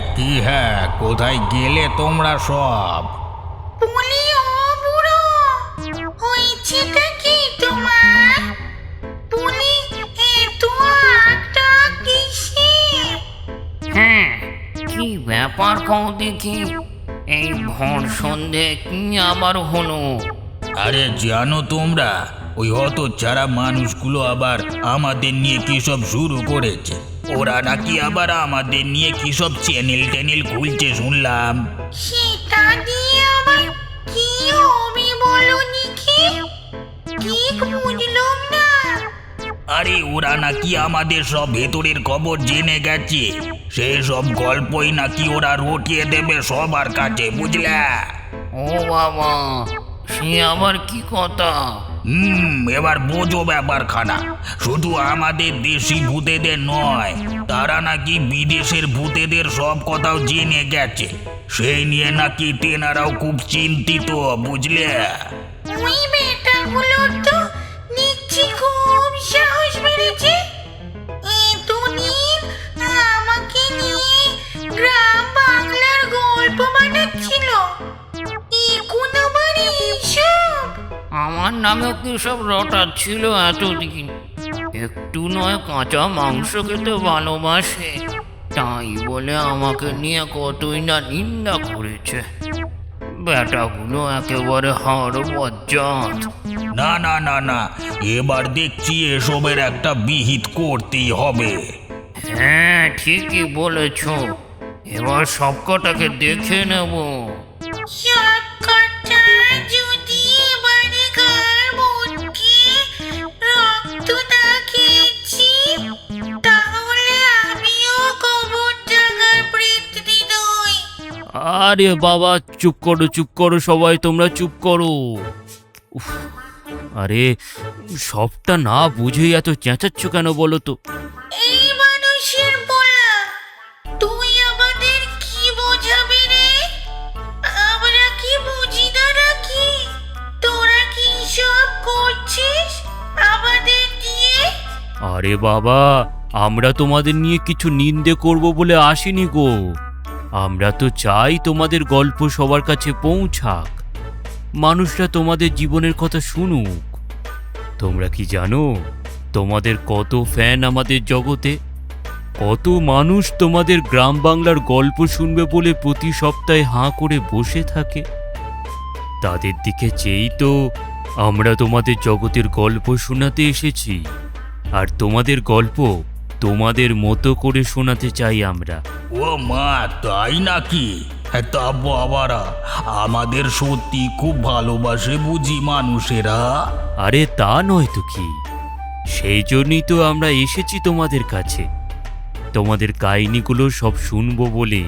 কি হ্যাঁ কোথায় গেলে তোমরা সব? বলি ও বুড়ো হয়েছেটা কি তোমার? বলি এত আটটা কিসে? হ্যাঁ কি ব্যাপার কও দেখি? এই ভোর সন্ধে কি আবার হলো? আরে জানো তোমরা ওই হত ছাড়া মানুষগুলো আবার আমাদের নিয়ে কি সব শুরু করেছে? ওরা নাকি আবার আমাদের নিয়ে কি সব চ্যানেল ট্যানেল খুলছে শুনলাম। সেটা দিয়ে আবার কি হবে বলো দেখি ঠিক বুঝলাম না? আরে ওরা নাকি আমাদের সব ভেতরের খবর জেনে গেছে। সেই সব গল্পই নাকি ওরা রটিয়ে দেবে সবার কাছে বুঝলা? ও বাবা সে আবার কি কথা? হুম, এবার বোঝো ব্যাপারখানা। শুধু আমাদের দেশি ভূতেদের নয়, তারা নাকি বিদেশের ভূতেদের সব কথাও জেনে গেছে। সেই নিয়ে নাকি তেনারাও খুব চিন্তিত, বুঝলে? ওই বেটাগুলো তো দেখছি খুব সাহস বেড়েছে আমার নামেও কি সব রটাচ্ছিল এতদিন? একটু নয় কাঁচা মাংস খেতে ভালোবাসে। তাই বলে আমাকে নিয়ে কতই না নিন্দা করেছে। বেটাগুলো একেবারে হাড় বজ্জাত। না না না না এবার দেখছি এসবের একটা বিহিত করতেই হবে। হ্যাঁ ঠিকই বলেছ। এবার সবকটাকে দেখে নেব। আরে বাবা চুপ করো চুপ করো সবাই তোমরা চুপ করো। উফ, আরে সবটা না বুঝেই এত চেঁচাচ্ছ কেন বলো তো? এই মানুষের বলা তুই আমাদের কি বোঝাবি রে? আমরা কি বুঝি না নাকি? তোরা কি সব করছিস আমাদের দিয়ে আরে বাবা আমরা তোমাদের নিয়ে কিছু নিন্দে করব বলে আসিনি গো। আমরা তো চাই তোমাদের গল্প সবার কাছে পৌঁছাক। মানুষরা তোমাদের জীবনের কথা শুনুক। তোমরা কি জানো, তোমাদের কত ফ্যান আমাদের জগতে? কত মানুষ তোমাদের গ্রাম বাংলার গল্প শুনবে বলে প্রতি সপ্তাহে হাঁ করে বসে থাকে? তাদের দিকে চেয়েই তো আমরা তোমাদের জগতের গল্প শোনাতে এসেছি। আর তোমাদের গল্প তোমাদের মতো করে শোনাতে চাই আমরা। ও মা তাই নাকি? হ্যাঁ, তা বাবারা আমাদের সত্যি খুব ভালোবাসে বুঝি মানুষেরা। আরে তা নয় তো কি? সেই জন্যই তো আমরা এসেছি তোমাদের কাছে। তোমাদের কাহিনীগুলো সব শুনব বলে।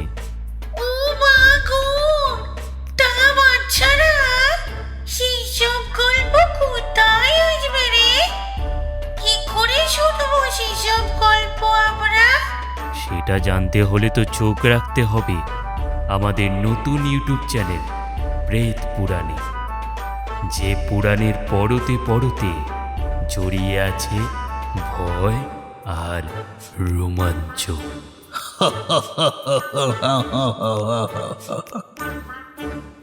সেটা জানতে হলে তো চোখ রাখতে হবে। আমাদের নতুন ইউটিউব চ্যানেল, প্রেত পুরাণে। যে পুরাণের পরতে পরতে জড়িয়ে আছে ভয় আর রোমাঞ্চ।